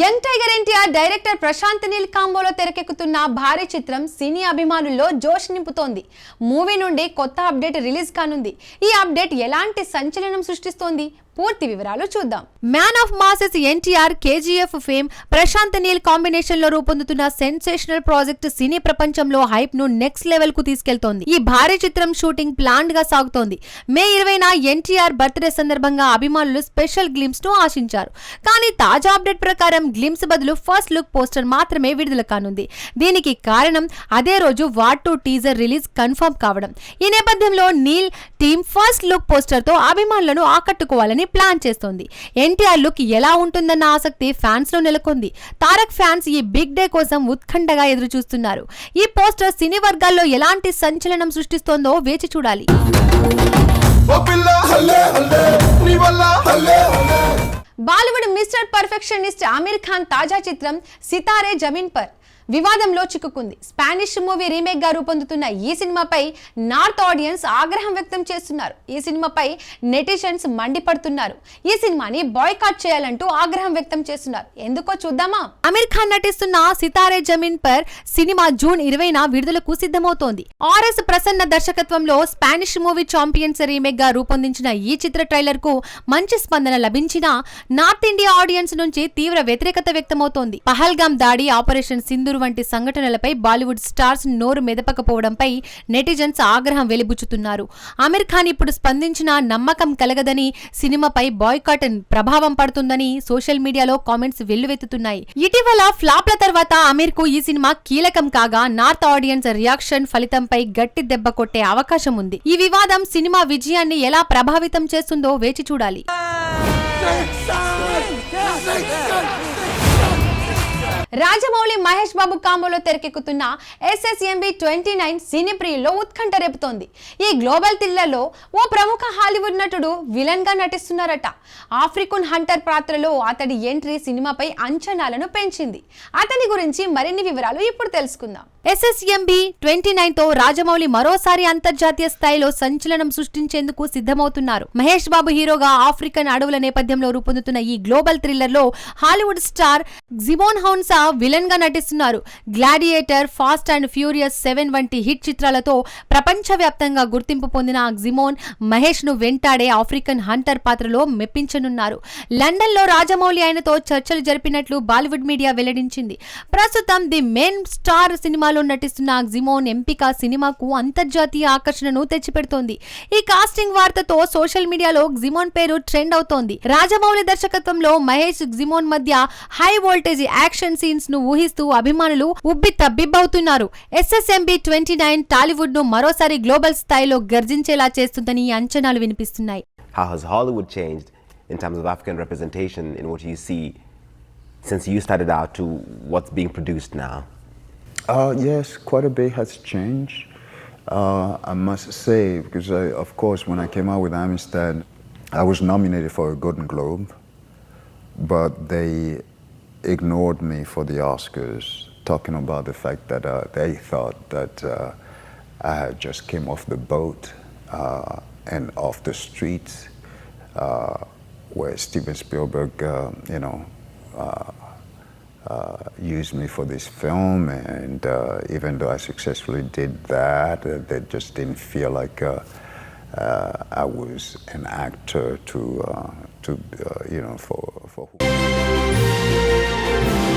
Young tiger NTR director Prashanth Neel కాంబోలో తెరకెక్కుతున్న భారీ చిత్రం సినీ అభిమానుల్లో జోష్ నింపుతోంది. మూవీ నుండి కొత్త అప్డేట్ రిలీజ్ కానుంది. ఈ అప్డేట్ ఎలాంటి సంచలనం సృష్టిస్తోంది? పూర్తి వివరాలు చూద్దాం. Man of masses NTR KGF fame Prashanth Neel కాంబినేషన్లో రూపొందుతున్న సెన్సేషనల్ ప్రాజెక్ట్ సినీ ప్రపంచంలో హైప్ను నెక్స్ట్ లెవెల్కు తీసుకెళ్తోంది. ఈ భారీ చిత్రం షూటింగ్ ప్లాన్గా సాగుతోంది. మే ఇరవైన ఎన్టీఆర్ బర్త్డే సందర్భంగా అభిమానులు స్పెషల్ గ్లిమ్స్ను ఆశించారు. కానీ తాజా అప్డేట్ ప్రకారం గ్లిమ్స్ బదులు ఫస్ట్ లుక్ పోస్టర్ మాత్రమే విడుదల కానుంది. దీనికి కారణం అదే రోజు war two teaser release confirm కావడం. ఈ నేపథ్యంలో నీల్ టీమ్ ఫస్ట్ లుక్ పోస్టర్తో అభిమానులను ఆకట్టుకోవాలని ప్లాన్ చేస్తోంది. ఎన్టీఆర్ లుక్ ఎలా ఉంటుందన్న ఆసక్తి ఫ్యాన్స్లో నెలకొంది. తారక్ ఫ్యాన్స్ ఈ బిగ్ డే కోసం ఉత్కంఠగా ఎదురు చూస్తున్నారు ఈ పోస్టర్ సినీ వర్గాల్లో ఎలాంటి సంచలనం సృష్టిస్తోందో వేచి చూడాలి. Bollywood mister perfectionist Aamir Khan తాజా చిత్రం సితారే జమీన్ పర్. వివాదంలో చిక్కుకుంది. స్పానిష్ మూవీ రీమేక్గా రూపొందుతున్న ఈ సినిమాపై నార్త్ ఆడియన్స్ ఆగ్రహం వ్యక్తం చేస్తున్నారు. ఈ సినిమాపై నెటిజన్స్ మండిపడుతున్నారు. ఈ సినిమాని బాయ్కాట్ చేయాలంటూ ఆగ్రహం వ్యక్తం చేస్తున్నారు. ఎందుకో చూద్దామా? అమీర్ ఖాన్ నటిస్తున్న సితారే జమీన్ పర్ సినిమా జూన్ ఇరవైన విడుదలకు సిద్ధమవుతోంది. ఆర్ఎస్ ప్రసన్న దర్శకత్వంలో స్పానిష్ మూవీ చాంపియన్స్ రీమేక్గా రూపొందించిన ఈ చిత్ర ట్రైలర్కు మంచి స్పందన లభించినా నార్త్ ఇండియా ఆడియన్స్ నుంచి తీవ్ర వ్యతిరేకత వ్యక్తమవుతోంది. పహల్గామ్ దాడి ఆపరేషన్ సింధు సింధూర్ వంటి సంఘటనలపై బాలీవుడ్ స్టార్స్ నోరు మెదపకపోవడంపై నెటిజన్స్ ఆగ్రహం వెలిబుచ్చుతున్నారు. ఆమిర్ ఖాన్ ఇప్పుడు స్పందించిన నమ్మకం కలగదని సినిమాపై బాయ్కాట్ ప్రభావం పడుతుందని సోషల్ మీడియాలో కామెంట్స్ వెల్లువెత్తుతున్నాయి. ఇటీవల ఫ్లాప్ల తర్వాత అమీర్కు ఈ సినిమా కీలకం కాగా నార్త్ ఆడియన్స్ రియాక్షన్ ఫలితంపై గట్టి దెబ్బ కొట్టే అవకాశం ఉంది. ఈ వివాదం సినిమా విజయాన్ని ఎలా ప్రభావితం చేస్తుందో వేచి చూడాలి. రాజమౌళి మహేష్ బాబు కాంబోలో తెరకెక్కుతున్న ఎస్ఎస్ఎంబి ట్వంటీ నైన్ సినీ ప్రియుల్లో ఉత్కంఠ రేపుతోంది. ఈ గ్లోబల్ థ్రిల్లర్లో ఓ ప్రముఖ హాలీవుడ్ నటుడు విలన్గా నటిస్తున్నారట. ఆఫ్రికన్ హంటర్ పాత్రలో అతడి ఎంట్రీ సినిమాపై అంచనాలను పెంచింది. అతని గురించి మరిన్ని వివరాలు ఇప్పుడు తెలుసుకుందాం. ఎస్ఎస్ఎంబి ట్వంటీ నైన్తో రాజమౌళి మరోసారి అంతర్జాతీయ స్థాయిలో సంచలనం సృష్టించేందుకు సిద్ధమవుతున్నారు. మహేష్ బాబు హీరోగా ఆఫ్రికన్ అడవుల నేపథ్యంలో రూపొందుతున్న ఈ గ్లోబల్ థ్రిల్లర్లో హాలీవుడ్ స్టార్ జిమోన్ హౌన్సా విలన్గా నటిస్తున్నారు. Gladiator fast and furious seven వంటి హిట్ చిత్రాలతో ప్రపంచవ్యాప్తంగా గుర్తింపు పొందిన జిమోన్ మహేష్ను వెంటాడే ఆఫ్రికన్ హంటర్ పాత్రలో మెప్పించనున్నారు. లండన్లో రాజమౌళి ఆయనతో చర్చలు జరిపినట్లు బాలీవుడ్ మీడియా వెల్లడించింది. ప్రస్తుతం ది మెయిన్ స్టార్ సినిమాలో నటిస్తున్న జిమోన్ ఎంపిక సినిమాకు అంతర్జాతీయ ఆకర్షణను తెచ్చిపెడుతోంది. ఈ కాస్టింగ్ వార్తతో సోషల్ మీడియాలో జిమోన్ పేరు ట్రెండ్ అవుతోంది. రాజమౌళి దర్శకత్వంలో మహేష్ జిమోన్ మధ్య హై వోల్టేజ్ యాక్షన్ సీన్స్ను ఊహిస్తూ అభిమానులు ఉబ్బి తబ్బిబ్బవుతున్నారు ఎస్ఎస్ఎంబి ట్వంటీ నైన్ టాలీవుడ్ను మరోసారి గ్లోబల్ స్థాయిలో గర్జించేలా చేస్తుందని అంచనాలు వినిపిస్తున్నాయి How has Hollywood changed in terms of African representation in what you see since you started out to what's being produced now? Uh, yes, quite a bit has changed. Uh, I must say, because I, of course, when I came out with Amistad, I was nominated for a Golden Globe, but they ignored me for the Oscars, talking about the fact that uh, they thought that uh, I had just came off the boat uh, and off the streets, uh, where Steven Spielberg, uh, you know, uh, used me for this film, and even though I successfully did that, they just didn't feel like I was an actor to, to you know, for. for Bye.